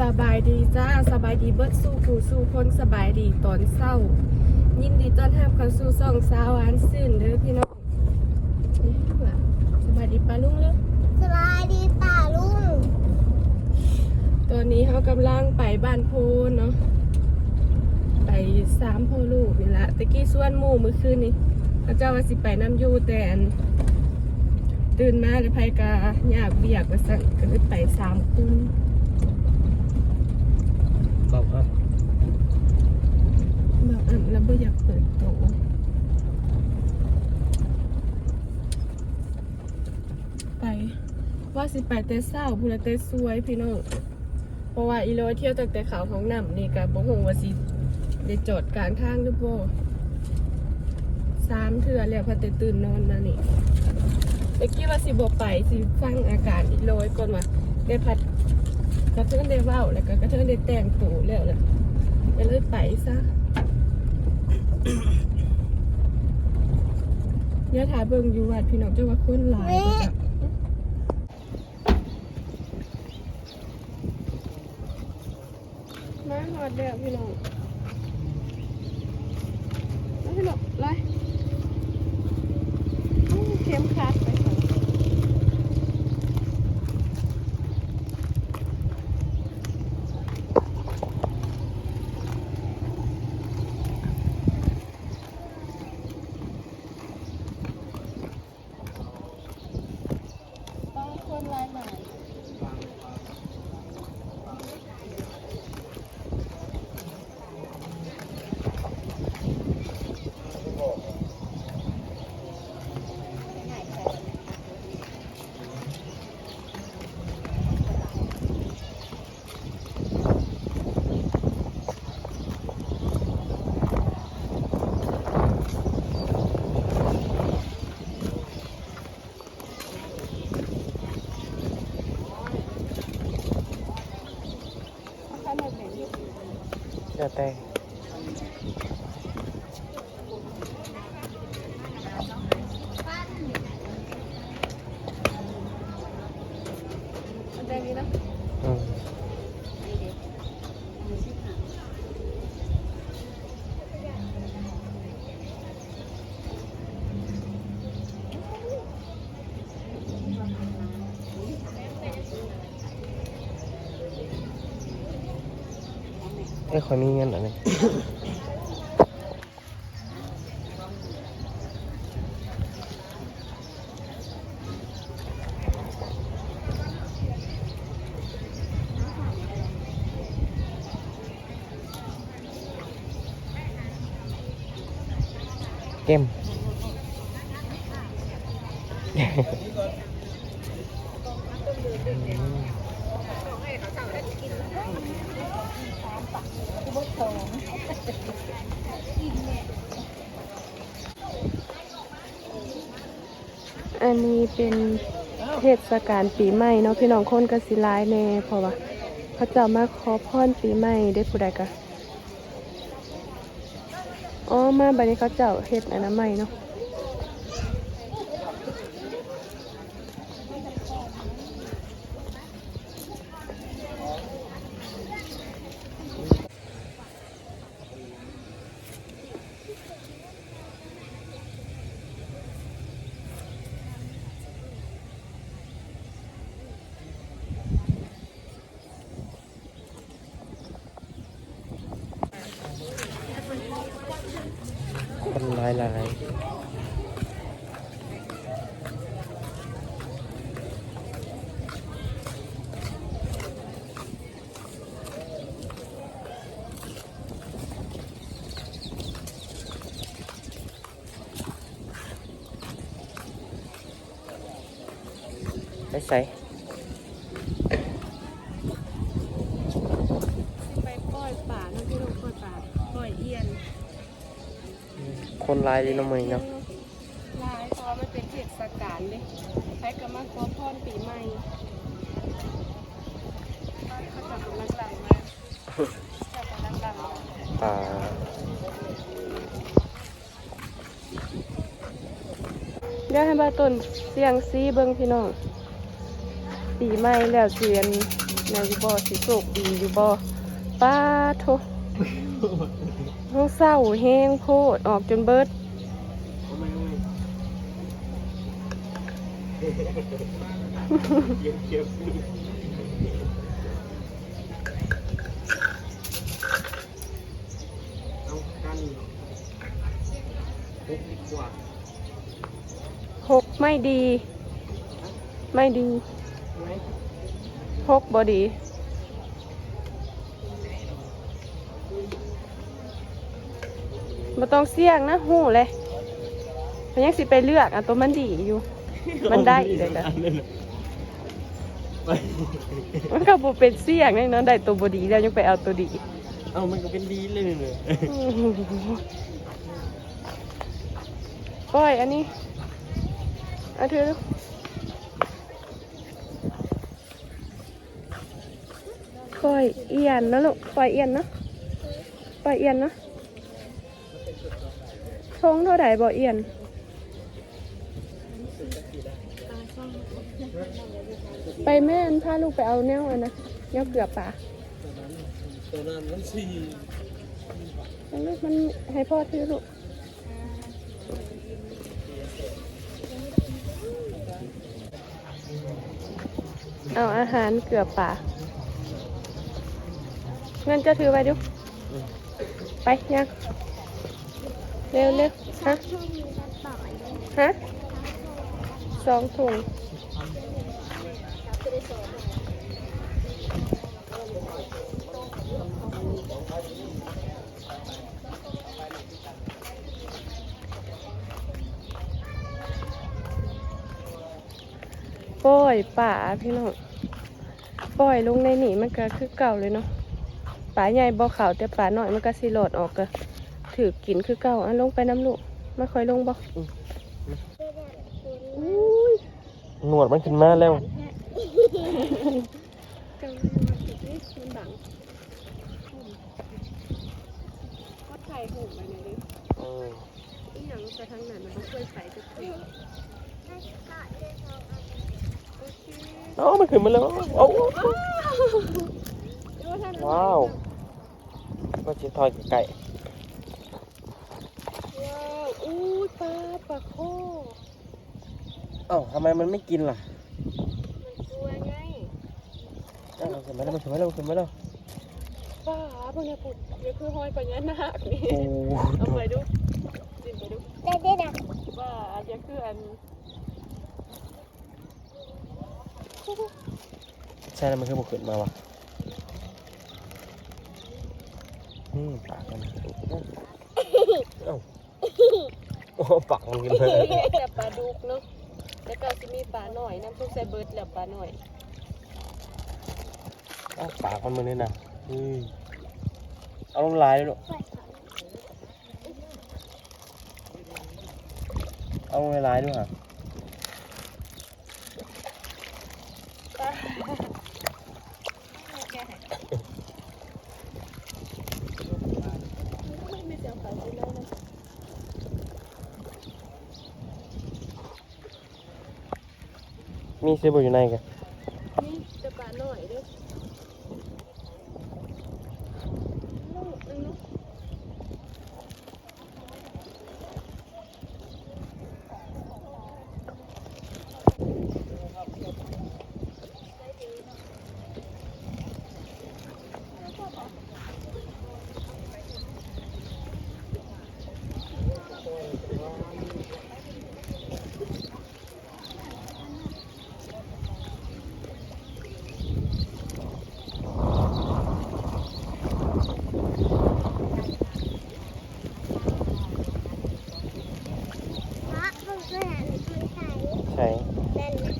สบายดีจ้าสบายดีเบิดสู้ผู้สู้คนสบายดีตอนเศร้า ยินดีต้อนรับเข้าสู่ซ่องสาวหวานซื่นเด้อพี่น้องนี่ล่ะสบายดีป้าลุงเด้อสบายดีป่าลุงตอนนี้เขากำลังไปบ้านโพนเนาะไปสามพ่อลูกนี่ละตะกี้ส่วนหมู่เมื่อคืนนี้พระเจ้าว่าสิไปน้ำอยูแต่อันตื่นมาเลยไพกาอยากเบียกว่าสั่งก็เลยไปสามคน บอกครับ บางอันแล้วบ่อยากเปิดโตะไป ว่า สิไปแต่เศร้าพูดแต่สวยพี่น้องเพราะว่าอีโรยเที่ยวตั้งแต่เขาวของน้ำนี่กับบ่ฮงว่าสิได้จอดกลางทางหรือบ่สามเทื่อแล้วพอแต่ตื่นนอนมานี่ตะกี้ว่าสิบ่ไปสิฟังอาการอีโรยก่อนว่าได้พัดกระเทือนได้เว้าแล้วก็กระเทือนได้แต่งตัวแล้วแหละก็เลยไปซะเดี๋ยวถ่ายเบิ่งอยู่วัดพี่น้องเจะว่าคนหลายบ่จ้ะมา หอดเด้อพี่น้องมาพี่น้องไล่อู้เข้มขัดไปค่ะต้องคนหลายหน่อยเอาขนมเหม็นอยู่ เดี๋ยวแต่ อันแดงนี้นะ อืม เอ้ยขอยมีเงินอันนี้เกม อันนี้เป็นเทศกาลปีใหม่เนาะพี่น้องคนก็สิหลายแน่เพราะว่าเขาจะมาขอพรปีใหม่ได้ผู้ใดก็อ๋อมาบัดนี้เขาเจ้าเฮ็ดอนามัยเนาะ ใส่ไปปล่อยป่าเนาะพี่น้องปล่อยป่าปล่อยเอียนคนหลายดีเน้องมือเนาะลายเพราะว่ามันเป็นเทศกาลเลยใช้ก็มาขอพรปีใหม่เขาจะกำลังลำมาจะกำลังลำมาอ่าเดี๋ยวให้บาต้นเสียงซีเบิ้งพี่น้อง ปีใหม่แล้วเสียนนายอยู่บ่สิโชคดีอยู่บ่ป้าโทห้องเศร้าแห้งโพดออกจนเบิดเอาไหมเอาไหมเยี่ยมเยี่ยมเอากันพกดีกว่าหกไม่ดี ไม่ดีไหมห กบอดี มาต้องเสี่ยงนะหูเลย มันยังสิไปเลือกอะตัวมันดีอยู่ มันได้อีกเลยจ้ะไปมันก็บ่เป็นเสี่ยงเลยเนาะได้ตัวบดีแล้วยังไปเอาตัวดี เอามันก็เป็นดีเลยเลยปล่อยอันนี้เอาเธอลูก ปล่อยเอียนนะลูกปล่อยเอียนนะปล่อยเอียนนะทงเท่าไหร่บ่เอียนไปแม่นพาลูกไปเอาแนวอันนะแนวเกลือป่าตัวนั้นมันสี่ลูกมันให้พ่อถือลูกเอาอาหารเกลือป่า เงินจะถือไปดูไปยังเร็วเร็วฮะช่วงนี้จะต่อยด้วยฮะสองถุงปล่อยป่าพี่น้องปล่อยลงในนี่มันก็คือเก่าเลยเนาะ ป่าใหญ่บ่ขาวแต่ป่าน้อยมันก็สิโหลดออกก็ถือกินคือเก่าอะลงไปน้ำลูกไม่ค่อยลงบ่อุ้ยหนวดมันขึ้นมาแล้วกังมันติดนี่มันบังก็ถ่ายห่มไปเนี่ยดิอีหยังไปทางไหนมันต้องเคยไปจุดทีเอ้ามันขึ้นมาแล้วเอ้าว้าวก็จะทอยไก่ว้าวอู้ยปลาปลาโคเอ้าทำไมมันไม่กินล่ะมันกลัวไงเอ้ามันขึ้นมาแล้วมันขึ้นมาแล้วมันขึ้นมาแล้วปลาพวกเนี้ยปุดเดี๋ยวคือห้อยปัญญานาคนี่โอ้เอาไปดูจินไปดูได้ได้นะว่าอันเนี้ยคืออันใช่แล้วมันคือบุกขึ้นมาวะ อืมปากมันเอ้าโอ้ปากมันขึ้นมาแต่ปลาดุกเนาะแล้วก็จะมีปลาหน่อยน้ำซุปใส่เบิร์ดแล้วปลาหน่อยเอ้าปากมันมันนี่นะอืมเอาลงลายเลยลูกเอาลงลายด้วยฮะ ไม่เสียงปลาที่แล้วนะ มีเซฟอยู่ในกันจะปลาหน่อยด้วยลูกนึงเนาะเพราะมันก็หันมันใส่ ใช่ นั่นนะ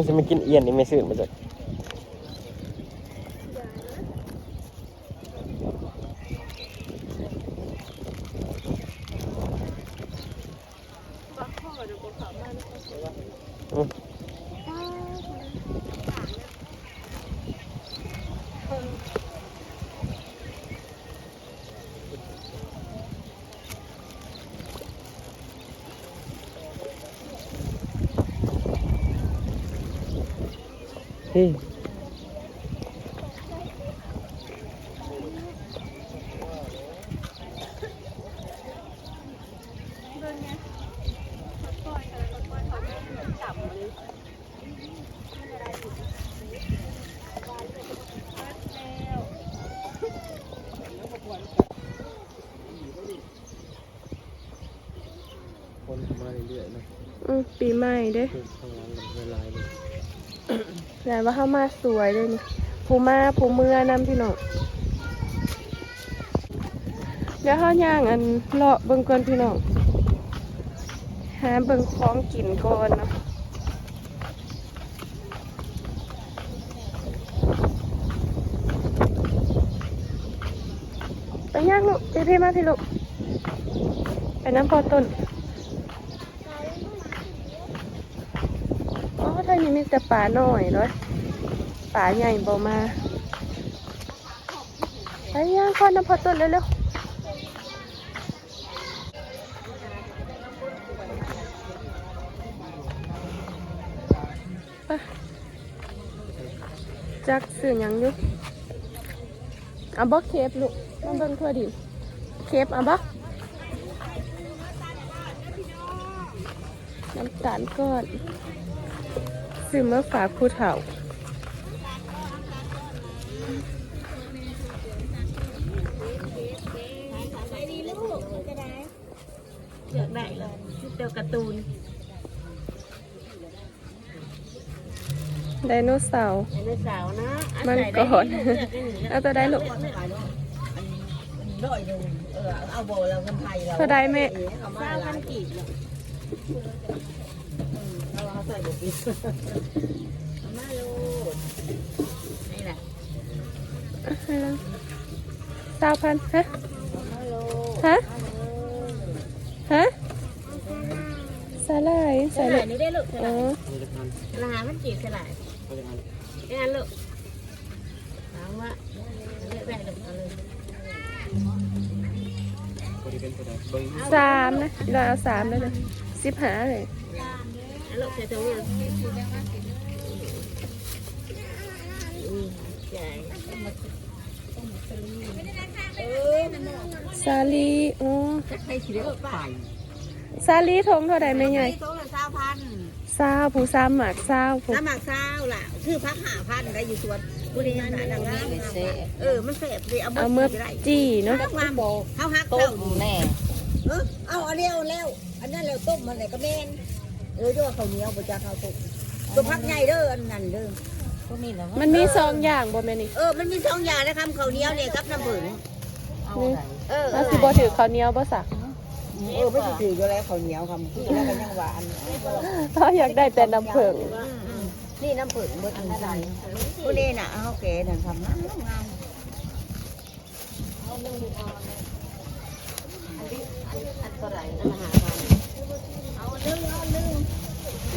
มันจะไม่กินเอียนนี่ไม่ซื้อมาจาก ปลาข้อเดี๋ยวกูขับมานะ อืม นี่ เบิ่งไงปล่อยกันแล้วปล่อยเขาไม่จับมันแล้ว คนมาเรื่อยๆนะ อืมปีใหม่เด้คือข้างหลังมันละลายเลย แต่ว่าเข้ามาสวยเลยนี่ผู้มาผู้เมื่อนำพี่น้องเดี๋ยวเขาย่างอันเลาะเบิ่งก่อนพี่น้องหาเบิ่งของกินก่อนเนาะไปย่างลูกพี่พี่มาพี่ลูกไปน้ำพอต้น อ๋อท่านี้ มีแต่ป่าน้อยเลยป่าใหญ่บ่มาไปย่างก่อนน้ำพอต้นเร็วๆจักสื่อยังอยู่เอาบ่เคฟลูกมาเบิ่งทั่วดินเคฟเอาบ่น้ำตาลก้อน ซื้อมาฝากผู้เฒ่าเลือกได้เลยเดียวการ์ตูนไดโนเสาร์ ไดโนเสาร์นะมันก่อนเอาตัวได้ลูกร้อยหนึ่งเออเอาโบเราคนไทยเราตัวได้แม่ เอามาพันกีบเนาะ มาโลดนี่แหละสาวพันฮะเอามาโลดฮะเอาเลยฮะสาลายสสาลาลายยนี่ได้ลูกสอ๋ลาอยนี่จะพันลามันกีบสลายก็จะพันนี่อันลูกถามว่าเลือกได้ลูกเอาเลยก็จะเป็นตัวใดเบิ้งสามนะเราเอาสามเลยเลยสิบหาเลยเอา ลูกใส่ตรงนี้อืมใหญ่สาลีอ๋อใครขี่รถไปสาลีทงเท่าใดไม่ใหญ่โต๊ะละเก้าพันสาวผู้สามหมากสาวผู้น้ำหมักเช้าล่ะคือพักหาพันได้อยู่สวนบุรีรัมย์ดังนี้เออมันเสพเลยเอาเอาเมื่อได้จี้เนาะตักมาโบเขาหักต้เท่ามแน่เออเอาอันเดียวแล้วอันนั้นแล้วต้มมันไหนก็แม่น เออด้วยข้าวเหนียวบุจาข้าวต้มตัวพักใหญ่เด้ออันนั้นเด้อพวกนี้เหรอมันมีสองอย่างบ่แม่นี่เออมันมีสองอย่างนะครับข้าวเหนียวเนี่ยกับน้ำผึ้งเอาอะไร เออเอแล้วอสิบ่ถือข้าวเหนียวบ่สักเออไม่ถืออยู่แล้วข้าวเหนียวคำที่แล้วก็ยังหวานเขาอยากได้แต่น้ำผึ้งนี่น้ำผึ้งเบิดอันนั้นพวกนี้น่ะเอาแกนั่นทำงามงามอันเท่าไหร่อันละห้าพันเเข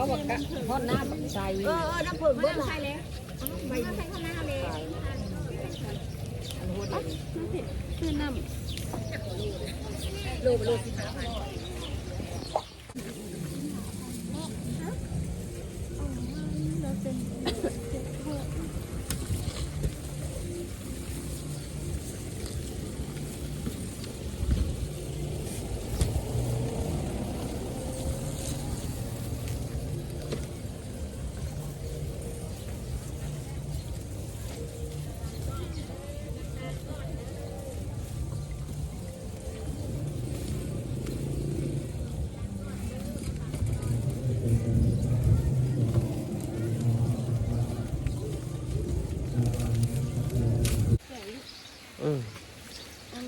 าบอกกะเพราหน้าบักไซเออเออน้ำผึ้งเบิดใส่แล้วคือน้ำลูกลูกอืม อัน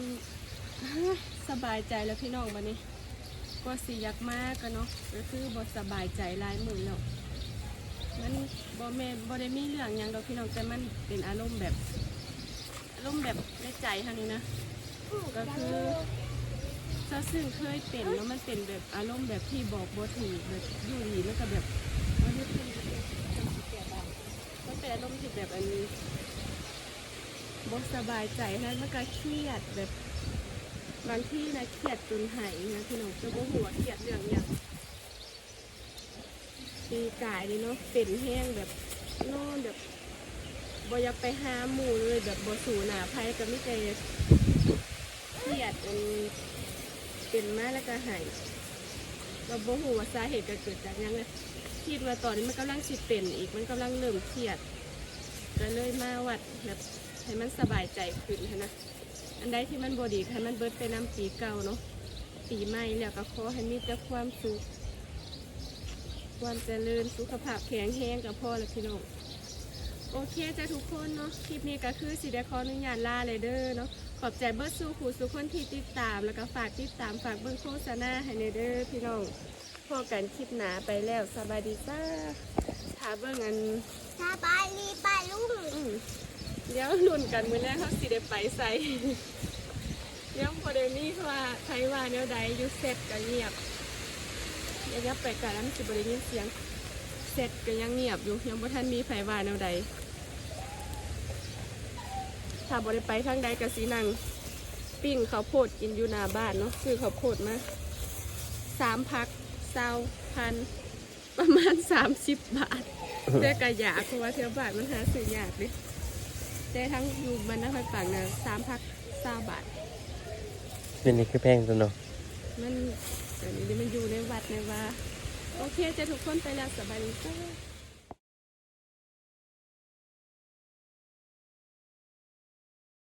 สบายใจแล้วพี่น้องวันนี้ ก็สิอยากมากกันเนาะก็คือบ่สบายใจหลายมือแล้วมันบ่แม่นบ่ได้มีเรื่องหยังดอกพี่น้องแต่มันเป็นอารมณ์แบบอารมณ์แบบในใจเท่านี้นะก็คือเจ้าซึ่งเคยเป็นแล้วมันเป็นแบบอารมณ์แบบที่บอกบ่ถูกแบบอยู่ดีแล้วก็แบบมันเป็นมันเป็นอารมณ์ที่แบบอันนี้บ่สบายใจแล้วมันก็เครียดแบบ บางที่นะเครียดจนหายนะพี่น้องจะบ่หัวเครียดเรื่องอย่างปีกายนี่เนาะเป็นแห้งแบบนอนแบบบ่อยากไปหาหมู่เลยแบบบ่สูหนาภัยก็มีแต่เครียดอันเป็นมาแล้วก็หายเราบ่ฮู้ว่าสาเหตุก็เกิดจากยังเลยคิดว่าตอนนี้มันกำลังสิเป็นอีกมันกำลังเริ่มเครียดก็เลยมาวัดแบบให้มันสบายใจขึ้นนะ อันใดที่มันบดีให้มันเบิดไปนำปีเก่าเนาะปีใหม่แล้วก็ขอให้มีแต่ความสุขความเจริญสุขภาพแข็งแรงกับพ่อและพี่น้องโอเคจ้ะทุกคนเนาะคลิปนี้ก็คือสิได้ขออนุญาตลาเลยเด้อเนาะขอบใจเบิร์ดสู่ผู้สุกคนที่ติดตาม แล้วก็ฝากติดตามฝากเบิ้งโฆษณาให้ในเด้อพี่น้องพอกันคลิปหนาไปแล้วสบายดีจ้าถาเบิ่งอันสบายดีป้าลุงอืม เดี๋ยวลุ่นกันมือแรกเขาสิได้ไปใส่เดี๋ยวพอเดี๋ยวนี้ว่าใครว่าแนวใดอยู่เสร็จก็เงียบเดี๋ยวยับไปกันแล้วมันสิบริยินเสียงเสร็จก็ยังเงียบอยู่ยังบ่ทันมีไผว่าแนวใดถ้าบ่ได้ไปทางใดก็สินั่งปิ้งข้าวโพดกินอยู่หน้าบ้านเนาะซื้อข้าวโพดมาสามพักเศร้าพันประมาณ30บบาทแต่ก็อยาเพราะว่าเที่ยวบาทมันหาซื้อยากดิ แต่ทั้งอยู่บรรณาปังนะสามพักสาบาทเป็นนี่คือแพงตัวเนาะมันเดี๋ยวนี้มันอยู่ในวัดในว่า โอเคจะทุกคนไปแล้วสบายดีจ้า